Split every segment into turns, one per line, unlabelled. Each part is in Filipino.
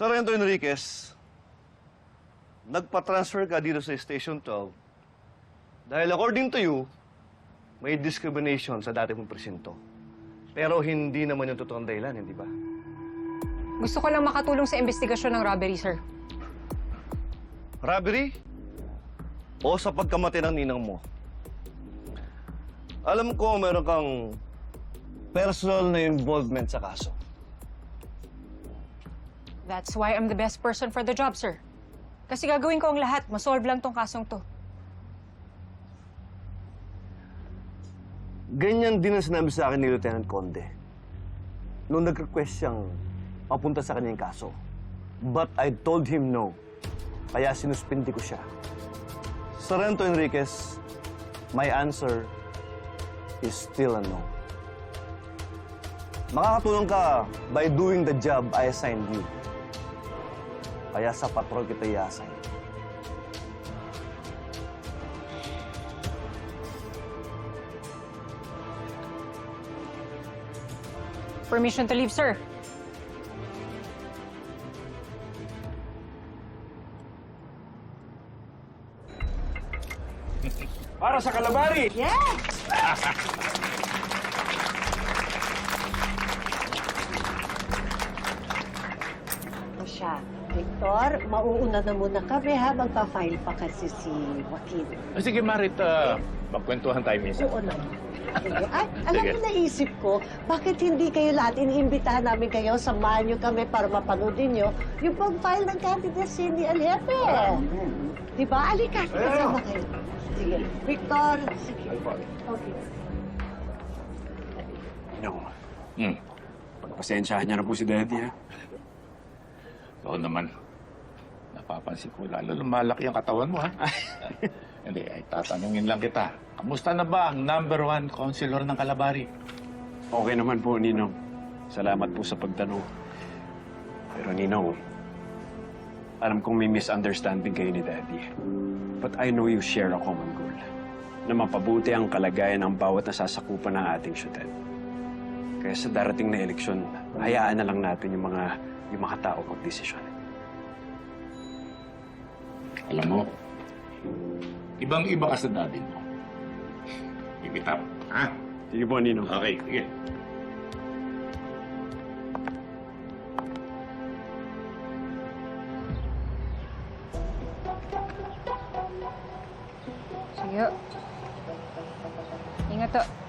Sargento Enriquez, nagpa-transfer ka dito sa Station 12 dahil according to you, may discrimination sa dati mong presinto. Pero hindi naman yung totoong dahilan, hindi ba?
Gusto ko lang makatulong sa investigasyon ng robbery, sir.
Robbery? O sa pagkamatay ng ninang mo? Alam ko meron kang personal na involvement sa kaso.
That's why I'm the best person for the job, sir. Kasi gagawin ko ang lahat. Masolve lang tong kasong to.
Ganyan din ang sinabi sa akin ni Lieutenant Conde. Nung nag-request siyang papunta sa kanyang kaso. But I told him no. Kaya sinuspindi ko siya. Sorrento Enriquez, my answer is still a no. Makakatulong ka by doing the job I assigned you. Kaya sa patrol kita i-assign.
Permission to leave, sir.
Para sa kalabari!
O siya, Victor, mauuna na muna kami ha, magpa-file pa kasi si Joaquin.
Ah, Sige, Marit, uh, magkwentuhan tayo minsan.
Oo naman. Sige. Ay, alam mo, naisip ko, bakit hindi kayo lahat, iniimbitahan namin kayo, samahan nyo kami para mapanoodin nyo yung pag-file ng candidacy ni Aljepe. Di ba? Alika, kasama kayo. Sige. Victor, sige. Okay.
No.
Hmm.
Pagpasensyahan niya na po si Daddy, ha?
Oo naman. Napapansin ko, lalo lumalaki ang katawan mo, ha? Hindi, ay tatanungin lang kita. Kamusta na ba ang number one counselor ng Kalabari?
Okay naman po, Ninong. Salamat po sa pagtanong. Pero, Ninong, alam kong may misunderstanding kayo ni Daddy. But I know you share a common goal. Na mapabuti ang kalagayan ng bawat nasasakupan ng ating syudad. Kaya sa darating na eleksyon, hayaan na lang natin yung mga yung mga tao magdesisyon.
Alam mo, ibang-iba ka sa daddy mo. Keep it up, ha?
Sige po, Ninong.
Okay, sige.
Sige. Ingat to.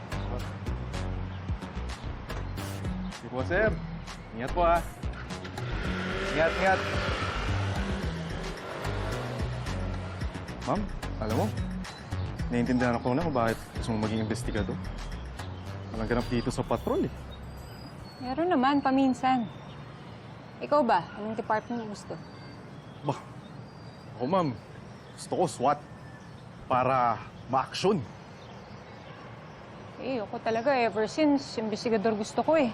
Po, sir. Ingat po, ha. Ingat, ingat. Ma'am, alam mo, naiintindihan ako na kung bakit gusto mong maging investigador. Walang ganap dito sa patrol, eh.
Meron naman, paminsan. Ikaw ba? Anong department mo gusto?
Bah, ako, ma'am, gusto ko SWAT para ma-action.
Eh, ako talaga ever since, investigador gusto ko eh.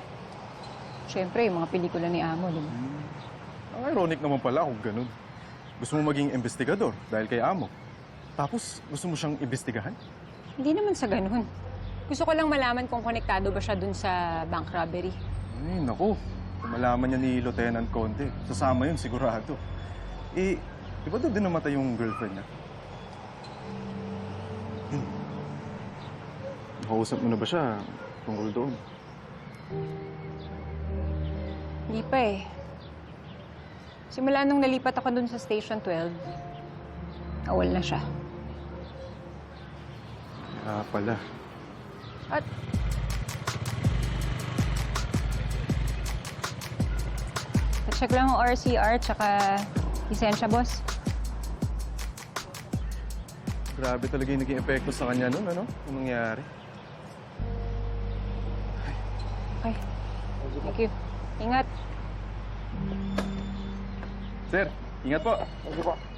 Siyempre, yung mga pelikula ni Amo, di ba?
Ang ironic naman pala kung ganun. Gusto mo maging investigador dahil kay Amo. Tapos, gusto mo siyang imbestigahan?
Hindi naman sa ganun. Gusto ko lang malaman kung konektado ba siya dun sa bank robbery.
Ay, naku. Kung malaman niya ni Lieutenant Conte, sasama yun sigurado. Eh, di ba doon din namatay yung girlfriend niya? Hmm. Nakausap mo na ba siya tungkol doon?
Hindi pa eh. Simula nung nalipat ako dun sa Station 12, awal na siya.
Ah, pala.
At... Check lang ang RCR tsaka lisensya, boss.
Grabe talaga yung naging epekto sa kanya noon, ano? Anong nangyari?
Okay. Thank you. Ingat.
Sir, ingat po.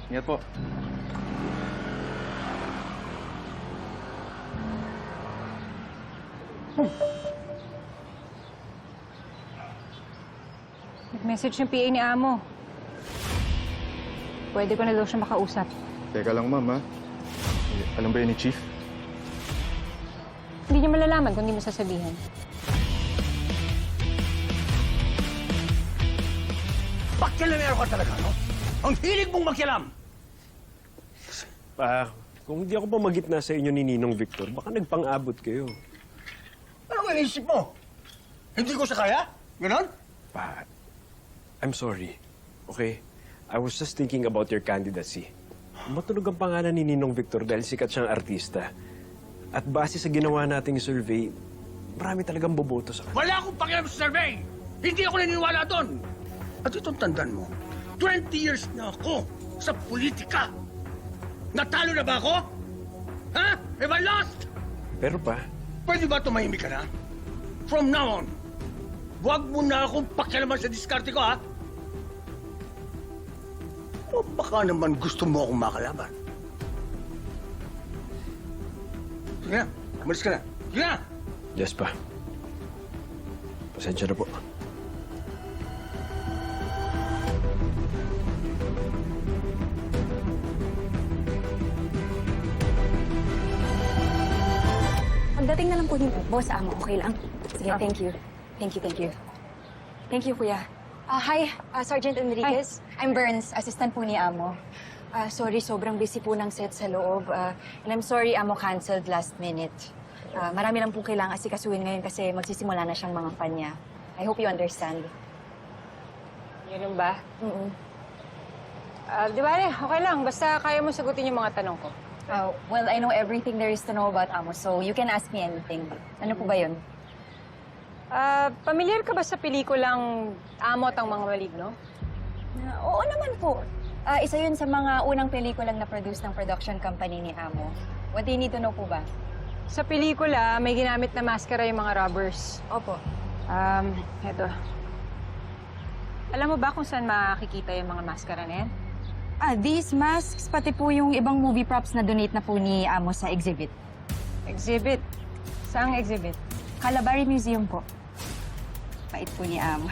Ingat po.
Nag-message yung PA ni Amo. Pwede ko na daw siya makausap.
Teka lang, ma'am, ha? Alam ba yun ni Chief?
Hindi niya malalaman kung hindi mo sasabihin.
Bakit
Pakialamero ka talaga, no? Ang hilig mong makialam!
Pa, kung hindi ako pamagitna sa inyo ni Ninong Victor, baka nagpang-abot kayo.
Ano ang inisip mo? Hindi ko siya kaya? Ganon?
Pa, I'm sorry. Okay? I was just thinking about your candidacy. Matunog ang pangalan ni Ninong Victor dahil sikat siyang artista. At base sa ginawa nating survey, marami talagang boboto sa kanya.
Wala akong pakialam sa survey! Hindi ako naniniwala doon! At itong tandaan mo, 20 years na ako sa politika! Natalo na ba ako? Ha? Have I lost?
Pero pa,
Pwede ba tumahimik ka na? From now on, huwag mo na akong pakialaman sa diskarte ko, ha? O baka naman gusto mo akong makalaban. Sige na, umalis ka na. Sige na!
yes pa. Pasensya na po.
Pagdating na lang po din po, boss, amo, okay lang? Sige, thank you. Thank you, thank you. Thank you, kuya. Ah, hi, ah, Sergeant Enriquez. I'm Burns, assistant po ni Amo. Ah, sorry, sobrang busy po ng set sa loob. Ah, and I'm sorry, Amo canceled last minute. Ah, marami lang po kailangan asikasuhin ngayon kasi magsisimula na siyang mga panya. I hope you understand.
Yun ba?
Mm-mm.
Ah, di ba, okay lang. Basta kaya mo sagutin yung mga tanong ko.
Ah, well, I know everything there is to know about Amo, so you can ask me anything. Ano po ba yun?
Ah, pamilyar ka ba sa pelikulang Amot ang mga maligno?
Ah, oo naman po. Ah, isa yun sa mga unang pelikulang na-produce ng production company ni Amo. What do you need to know po ba?
Sa pelikula, may ginamit na maskara yung mga robbers.
Opo.
Um, eto. Alam mo ba kung saan makikita yung mga maskara na yan?
Ah, these masks, pati po yung ibang movie props na donate na po ni Amo sa exhibit.
Exhibit. Saang exhibit?
Calabari Museum po. Pait po ni Amo.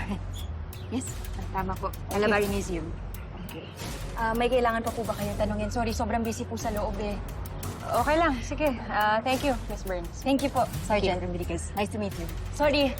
yes, tama po. Calabari Museum. Okay. Ah, may kailangan pa po ba kayong tanungin? Sorry, sobrang busy po sa loob eh.
Okay lang. Sige. Ah, thank you, Miss Burns.
Thank you po, Sergeant Enriquez. Nice to meet you. Sorry,